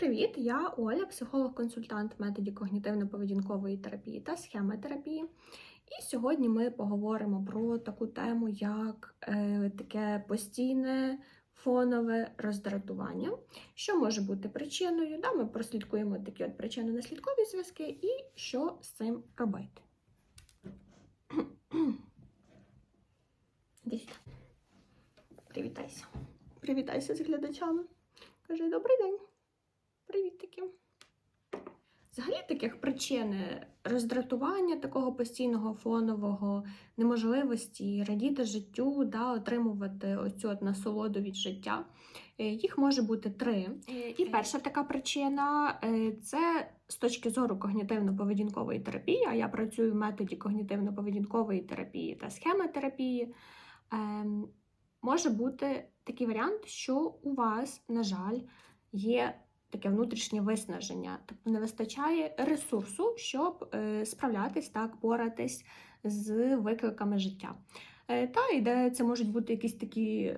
привіт! Я Оля, психолог-консультант методі когнітивно-поведінкової терапії та схемотерапії. І сьогодні ми поговоримо про таку тему, як е, таке постійне фонове роздратування, що може бути причиною. Да, ми прослідкуємо такі от причинно-наслідкові зв'язки і що з цим робити. Привітайся. Привітайся з глядачами. Кажи добрий день. Привітики. Взагалі таких причин роздратування, такого постійного фонового неможливості радіти життю, да, отримувати оцю от насолоду від життя. Е, Їх може бути три. І перша така причина е, це з точки зору когнітивно-поведінкової терапії. А я працюю в методі когнітивно-поведінкової терапії та схемотерапії. Ем, Може бути такий варіант, що у вас, на жаль, є таке внутрішнє виснаження, тобто не вистачає ресурсу, щоб е, справлятись так, боратись з викликами життя. Е, Та ідея це можуть бути якісь такі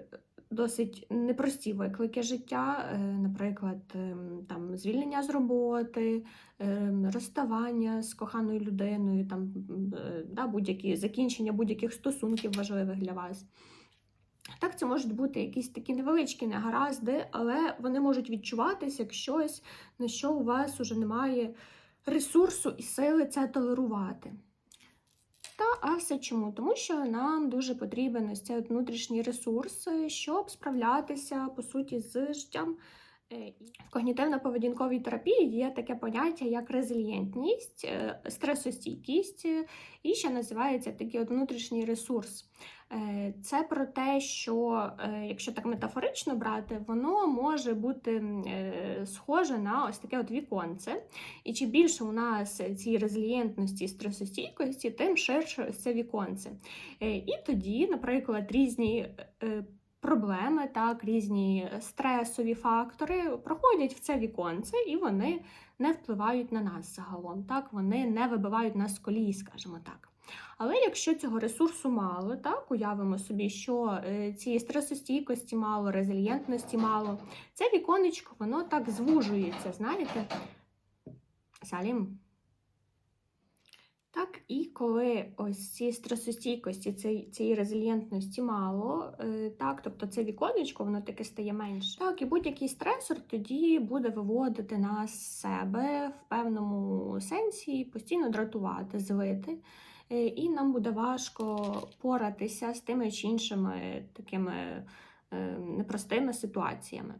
досить непрості виклики життя, е, наприклад, ем, там звільнення з роботи, ем, розставання з коханою людиною, там е, да, будь-які закінчення будь-яких стосунків важливих для вас. Так, це можуть бути якісь такі невеличкі негаразди, але вони можуть відчуватися як щось, на що у вас уже немає ресурсу і сили це толерувати. Та, а все чому? Тому що нам дуже потрібен ось цей внутрішній ресурс, щоб справлятися по суті з життям. Е, В когнітивно-поведінковій терапії є таке поняття як резильєнтність, е, стресостійкість, е, і ще називається такий от внутрішній ресурс. Е, Це про те, що е, якщо так метафорично брати, воно може бути е, схоже на ось таке от віконце. І чим більше у нас цієї резилієнтності і стресостійкості, тим ширше ось це віконце. І тоді, наприклад, різні проблеми, так, різні стресові фактори проходять в це віконце, і вони не впливають на нас загалом. Так, вони не вибивають нас з колії, скажімо так. Але якщо цього ресурсу мало, так уявимо собі, що е, цієї стресостійкості мало, резильєнтності мало, це віконечко, воно так звужується, знаєте. Салім. Так, і коли ось ці стресостійкості, цієї, цієї резильєнтності мало, е, так, тобто це віконечко, воно таке стає менше. Так, і будь-який стресор тоді буде виводити нас з себе в певному сенсі, постійно дратувати, злити. Е, І нам буде важко поратися з тими чи іншими такими е, непростими ситуаціями.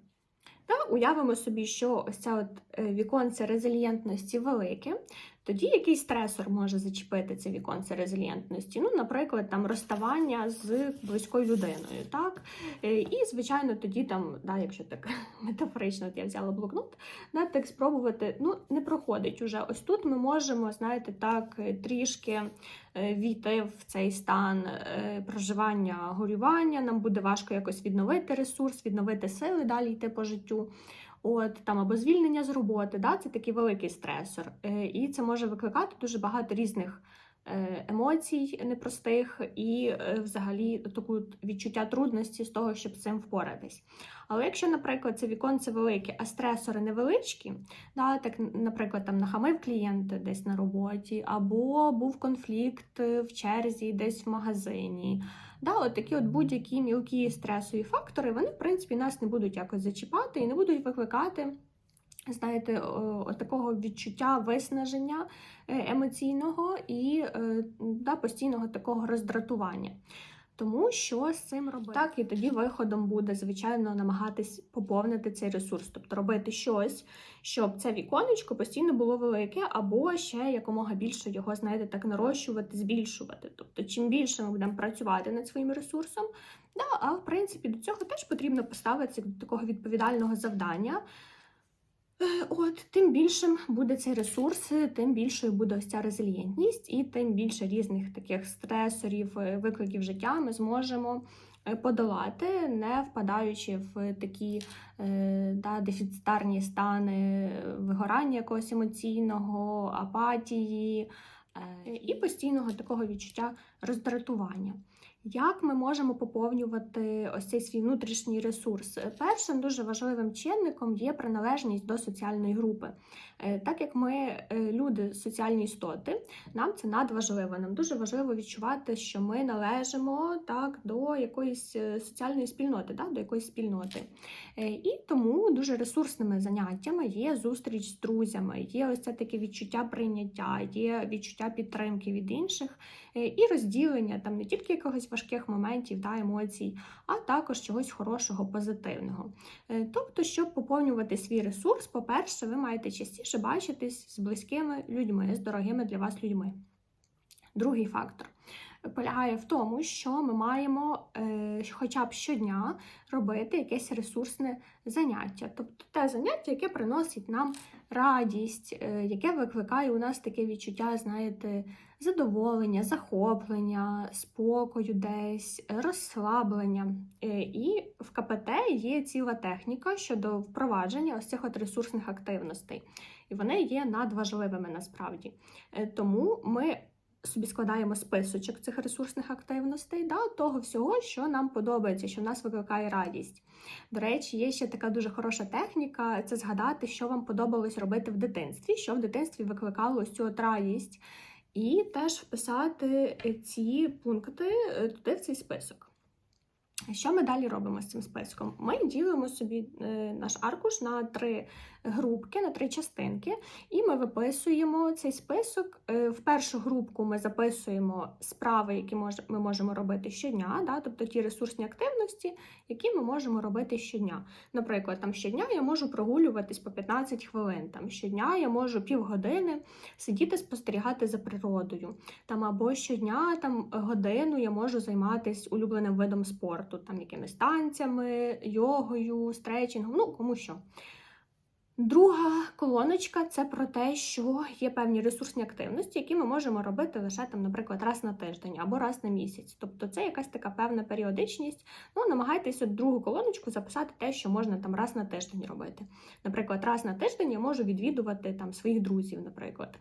Та уявимо собі, що ось це от е, віконце резильєнтності велике, тоді який стресор може зачепити це віконце резильєнтності? Ну, наприклад, там розставання з близькою людиною, так? Е, І, звичайно, тоді там, да, якщо так метафорично, от я взяла блокнот, да, так спробувати, ну, не проходить уже. Ось тут ми можемо, знаєте, так, е, трішки е, війти в цей стан проживання горювання, нам буде важко якось відновити ресурс, відновити сили, далі йти по життю. От там або звільнення з роботи, да, це такий великий стресор, Е, і це може викликати дуже багато різних е, емоцій непростих і е, взагалі таку відчуття трудності з того, щоб з цим впоратись. Але якщо, наприклад, це віконце велике, а стресори невеличкі, да, так, наприклад, там нахамив клієнт десь на роботі, або був конфлікт в черзі десь в магазині. Да, от такі от будь-які мілкі стресові фактори, вони, в принципі, нас не будуть якось зачіпати і не будуть викликати. Знаєте, от такого відчуття виснаження е, емоційного і е, да, постійного такого роздратування. Тому що з цим робити? Так, і тоді виходом буде, звичайно, намагатись поповнити цей ресурс, тобто робити щось, щоб це віконечко постійно було велике, або ще якомога більше його, знаєте, так нарощувати, збільшувати. Тобто, чим більше ми будемо працювати над своїм ресурсом, да, а в принципі до цього теж потрібно поставитися до такого відповідального завдання. От, тим більшим буде цей ресурс, тим більшою буде ось ця резильєнтність, і тим більше різних таких стресорів, е, викликів життя ми зможемо е, подолати, не впадаючи в такі е, да, дефіцитарні стани вигорання якогось емоційного, апатії і постійного такого відчуття роздратування. Як ми можемо поповнювати ось цей свій внутрішній ресурс? Першим дуже важливим чинником є приналежність до соціальної групи. Е, Так як ми е, люди соціальні істоти, нам це надважливо. Нам дуже важливо відчувати, що ми належимо так до якоїсь е, соціальної спільноти, так, до якоїсь спільноти. І тому дуже ресурсними заняттями є зустріч з друзями, є ось це таке відчуття прийняття, є відчуття підтримки від інших і розділення там не тільки якогось важких моментів та емоцій, а також чогось хорошого, позитивного. Е, Тобто, щоб поповнювати свій ресурс, по-перше, ви маєте частіше бачитись з близькими людьми, з дорогими для вас людьми. Другий фактор полягає в тому, що ми маємо е, хоча б щодня робити якесь ресурсне заняття, тобто те заняття, яке приносить нам радість, е, яке викликає у нас таке відчуття, знаєте, задоволення, захоплення, спокою десь, розслаблення. Е, І в КПТ є ціла техніка щодо впровадження ось цих от ресурсних активностей. І вони є надважливими насправді. Тому ми собі складаємо списочок цих ресурсних активностей, да, того всього, що нам подобається, що в нас викликає радість. До речі, є ще така дуже хороша техніка це згадати, що вам подобалось робити в дитинстві, що в дитинстві викликало ось цю от радість, і теж вписати ці пункти е, туди в цей список. Що ми далі робимо з цим списком? Ми ділимо собі е, наш аркуш на три групки, на три частинки, і ми виписуємо цей список. Е, В першу групку ми записуємо справи, які ми можемо робити щодня, да, тобто ті ресурсні активності, які ми можемо робити щодня. Наприклад, там щодня я можу прогулюватись по 15 хвилин. Там щодня я можу півгодини сидіти спостерігати за природою. Там або щодня там годину я можу займатися улюбленим видом спорту, там якимись танцями, йогою, стретчингом, ну кому що. Друга колоночка це про те, що є певні ресурсні активності, які ми можемо робити лише там, наприклад, раз на тиждень або раз на місяць. Тобто це якась така певна періодичність. Ну, намагайтеся другу колоночку записати те, що можна там раз на тиждень робити. Наприклад, раз на тиждень я можу відвідувати там своїх друзів, наприклад.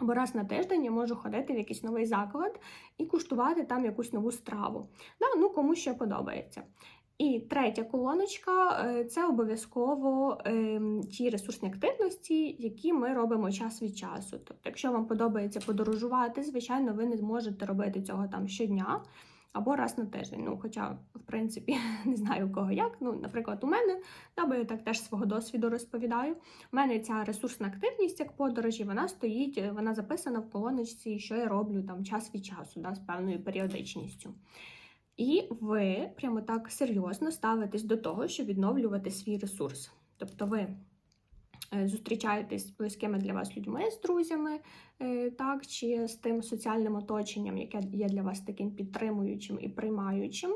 Або раз на тиждень я можу ходити в якийсь новий заклад і куштувати там якусь нову страву. Да, ну кому ще подобається. І третя колоночка е, це обов'язково ем, ті ресурсні активності, які ми робимо час від часу. Тобто, якщо вам подобається подорожувати, звичайно, ви не зможете робити цього там щодня або раз на тиждень. Ну, хоча, в принципі, не знаю у кого як. Ну, наприклад, у мене, та бо я так теж свого досвіду розповідаю. У мене ця ресурсна активність як подорожі, вона стоїть, вона записана в колоночці, що я роблю там час від часу, да, з певною періодичністю. І ви прямо так серйозно ставитесь до того, щоб відновлювати свій ресурс. Тобто ви зустрічаєтесь з близькими для вас людьми, з друзями, е, так, чи з тим соціальним оточенням, яке є для вас таким підтримуючим і приймаючим.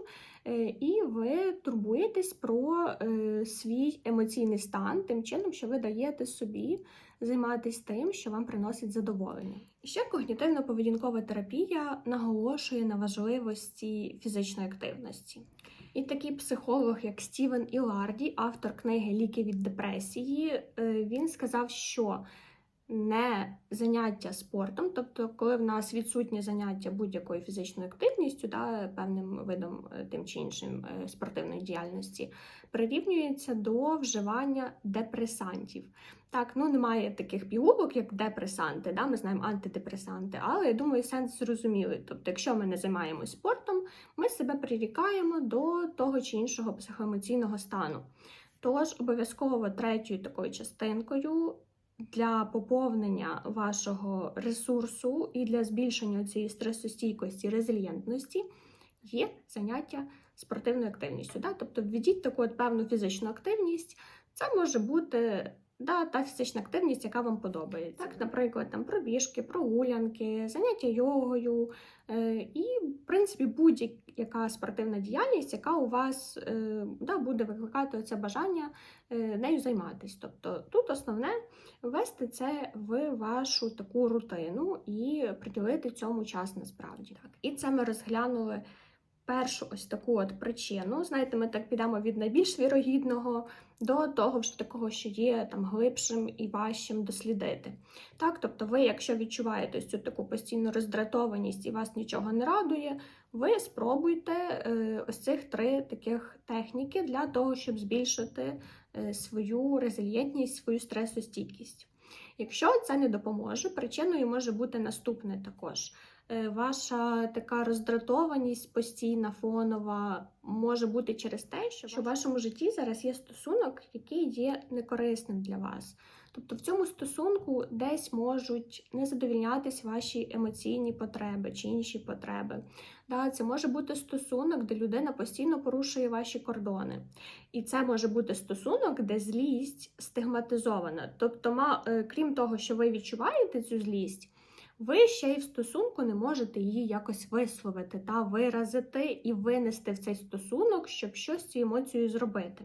Е, І ви турбуєтесь про е, свій емоційний стан, тим чином, що ви даєте собі займатися тим, що вам приносить задоволення. І ще когнітивно-поведінкова терапія наголошує на важливості фізичної активності. І такий психолог, як Стівен Іларді, автор книги Ліки від депресії, е, він сказав, що не заняття спортом, тобто, коли в нас відсутнє заняття будь-якою фізичною активністю, да, певним видом е, тим чи іншим е, спортивної діяльності, прирівнюється до вживання депресантів. Так, ну немає таких пігулок, як депресанти, да, ми знаємо антидепресанти, але я думаю, сенс зрозумілий. Тобто, якщо ми не займаємось спортом, ми себе прирікаємо до того чи іншого психоемоційного стану. Тож обов'язково третьою такою частинкою для поповнення вашого ресурсу і для збільшення цієї стресостійкості, резильєнтності є заняття спортивною активністю. Да? Тобто введіть таку от певну фізичну активність. Це може бути да, та фізична активність, яка вам подобається. Так, наприклад, там пробіжки, прогулянки, заняття йогою. Е, і, в принципі, будь-яка спортивна діяльність, яка у вас е, да, буде викликати це бажання е, нею займатися. Тобто тут основне ввести це в вашу таку рутину і приділити цьому час насправді. Так. І це ми розглянули першу ось таку от причину. Знаєте, ми так підемо від найбільш вірогідного до того ж такого, що є там глибшим і важчим дослідити. Так, тобто, ви, якщо відчуваєте цю таку постійну роздратованість і вас нічого не радує, ви спробуйте е, ось цих три таких техніки для того, щоб збільшити е, свою резильєнтність, свою стресостійкість. Якщо це не допоможе, причиною може бути наступне також. Е, Ваша така роздратованість постійна, фонова, може бути через те, що в вашому житті зараз є стосунок, який є некорисним для вас. Тобто в цьому стосунку десь можуть не задовільнятись ваші емоційні потреби чи інші потреби. Да, це може бути стосунок, де людина постійно порушує ваші кордони. І це може бути стосунок, де злість стигматизована. Тобто, е, крім того, що ви відчуваєте цю злість, ви ще й в стосунку не можете її якось висловити та виразити і винести в цей стосунок, щоб щось з цією емоцією зробити.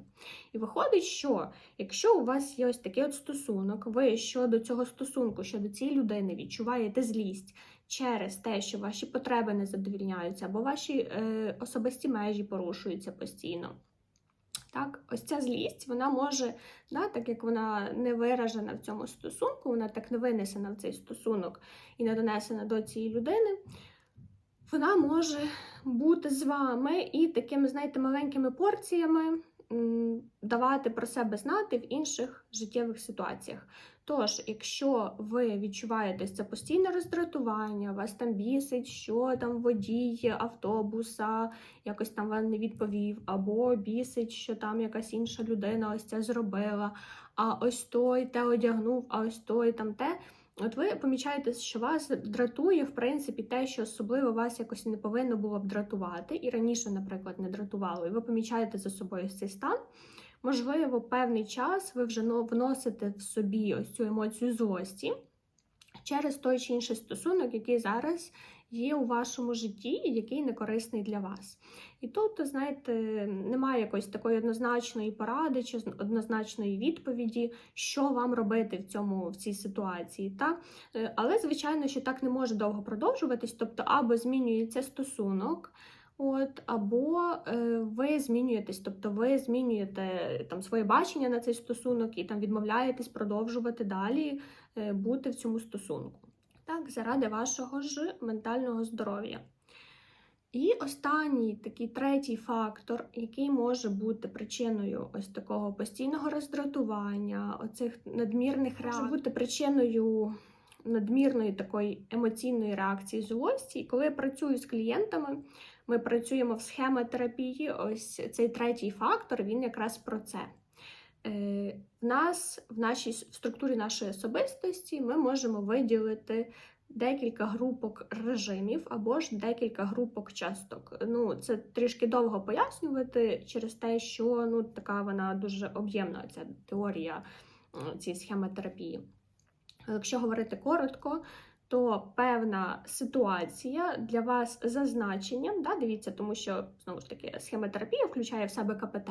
І виходить, що якщо у вас є ось такий от стосунок, ви щодо цього стосунку, щодо цієї людини відчуваєте злість через те, що ваші потреби не задовільняються, або ваші е, особисті межі порушуються постійно. Так, ось ця злість, вона може, да, так як вона не виражена в цьому стосунку, вона так не винесена в цей стосунок і не донесена до цієї людини, вона може бути з вами і такими, знаєте, маленькими порціями давати про себе знати в інших життєвих ситуаціях. Тож, якщо ви відчуваєте це постійне роздратування, вас там бісить, що там водій автобуса якось там вам не відповів, або бісить, що там якась інша людина ось це зробила, а ось той те одягнув, а ось той там те. От ви помічаєте, що вас дратує, в принципі, те, що особливо вас якось не повинно було б дратувати, і раніше, наприклад, не дратувало, і ви помічаєте за собою цей стан. Можливо, певний час ви вже вносите в собі ось цю емоцію злості через той чи інший стосунок, який зараз є у вашому житті, і який не корисний для вас. І тут, знаєте, немає якоїсь такої однозначної поради чи однозначної відповіді, що вам робити в цьому в цій ситуації. Та? Е, Але, звичайно, що так не може довго продовжуватись, тобто або змінюється стосунок. От, або е, ви змінюєтесь, тобто ви змінюєте там своє бачення на цей стосунок і там відмовляєтесь продовжувати далі е, бути в цьому стосунку. Так, заради вашого ж ментального здоров'я. І останній такий третій фактор, який може бути причиною ось такого постійного роздратування, оцих надмірних реакцій, може бути причиною надмірної такої емоційної реакції злості. І коли я працюю з клієнтами, ми працюємо в схемотерапії. Ось цей третій фактор, він якраз про це. Е, В нас, в нашій в структурі нашої особистості, ми можемо виділити декілька групок режимів або ж декілька групок часток. Ну, це трішки довго пояснювати через те, що ну, така вона дуже об'ємна, ця теорія м, цієї схемотерапії. Якщо говорити коротко, то певна ситуація для вас за значенням, да, дивіться, тому що знову ж таки схемотерапія включає в себе КПТ,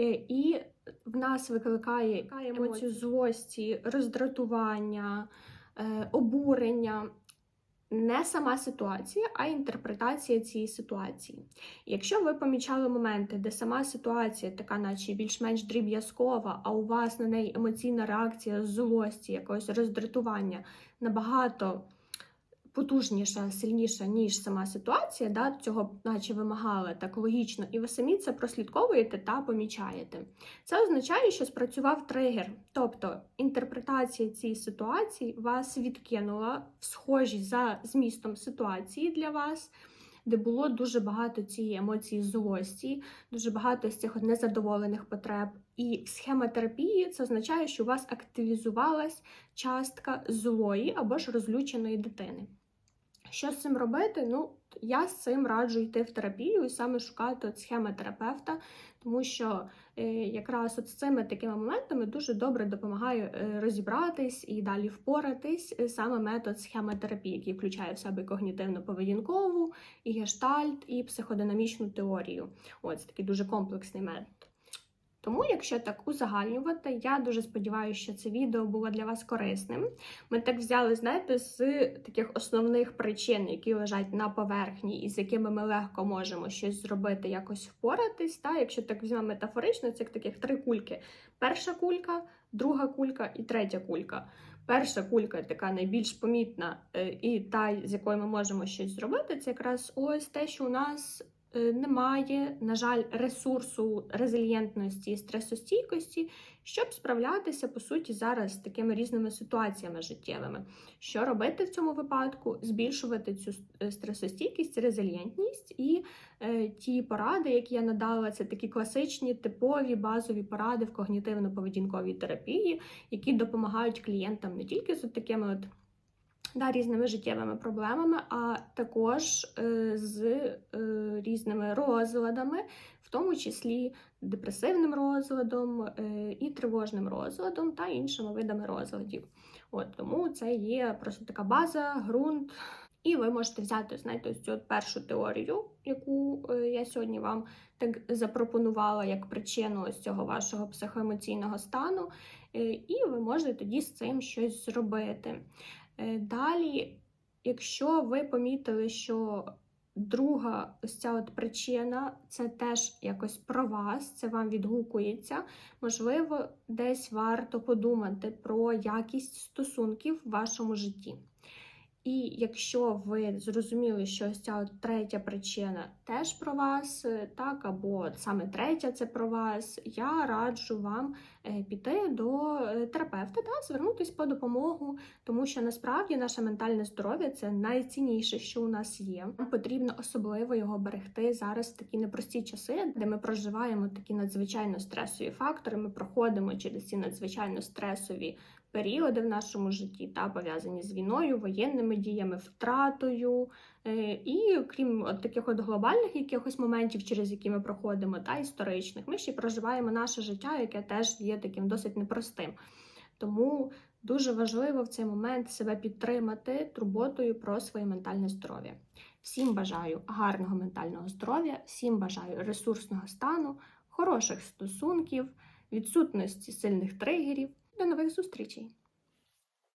е, і в нас викликає емоцію злості, роздратування, е, обурення. Не сама ситуація, а інтерпретація цієї ситуації. Якщо ви помічали моменти, де сама ситуація така, наче більш-менш дріб'язкова, а у вас на неї емоційна реакція злості, якогось роздратування набагато потужніша, сильніша, ніж сама ситуація, да, цього наче вимагали так логічно, і ви самі це прослідковуєте та помічаєте. Це означає, що спрацював тригер, тобто інтерпретація цієї ситуації вас відкинула в схожій за змістом ситуації для вас. Де було дуже багато цієї емоції злості, дуже багато з цих незадоволених потреб. І в схемотерапії це означає, що у вас активізувалась частка злої або ж розлюченої дитини. Що з цим робити? Ну, я з цим раджу йти в терапію і саме шукати от схемотерапевта, тому що е, якраз от з цими такими моментами дуже добре допомагає е, розібратись і далі впоратись е, саме метод схемотерапії, який включає в себе когнітивно-поведінкову, і гештальт, і психодинамічну теорію. Ось такий дуже комплексний метод. Тому, якщо так узагальнювати, я дуже сподіваюся, що це відео було для вас корисним. Ми так взяли, знаєте, з таких основних причин, які лежать на поверхні, і з якими ми легко можемо щось зробити, якось впоратись. Та? Якщо так візьмемо метафорично, це таких три кульки: перша кулька, друга кулька і третя кулька. Перша кулька така найбільш помітна, е, і та, з якою ми можемо щось зробити, це якраз ось те, що у нас немає, на жаль, ресурсу резильєнтності і стресостійкості, щоб справлятися по суті зараз з такими різними ситуаціями життєвими. Що робити в цьому випадку? Збільшувати цю е, стресостійкість, резильєнтність і е, ті поради, які я надала, це такі класичні типові базові поради в когнітивно-поведінковій терапії, які допомагають клієнтам не тільки з такими от. Да, різними життєвими проблемами, а також е, з е, різними розладами, в тому числі депресивним розладом е, і тривожним розладом та іншими видами розладів. От тому це є просто така база, ґрунт. І ви можете взяти, знаєте, ось цю першу теорію, яку я сьогодні вам так запропонувала як причину ось цього вашого психоемоційного стану, і ви можете тоді з цим щось зробити. Е, Далі, якщо ви помітили, що друга ось ця от причина це теж якось про вас, це вам відгукується, можливо, десь варто подумати про якість стосунків в вашому житті. І якщо ви зрозуміли, що ось ця от третя причина теж про вас, е, так, або саме третя це про вас, я раджу вам е, піти до е, терапевта та звернутися по допомогу, тому що насправді наше ментальне здоров'я це найцінніше, що у нас є. Потрібно особливо його берегти зараз в такі непрості часи, де ми проживаємо такі надзвичайно стресові фактори. Ми проходимо через ці надзвичайно стресові періоди в нашому житті, та пов'язані з війною, воєнними діями, втратою. Е, І крім от таких от глобальних якихось моментів, через які ми проходимо, та історичних, ми ще проживаємо наше життя, яке теж є таким досить непростим. Тому дуже важливо в цей момент себе підтримати турботою про своє ментальне здоров'я. Всім бажаю гарного ментального здоров'я, всім бажаю ресурсного стану, хороших стосунків, відсутності сильних тригерів. До нових зустрічей!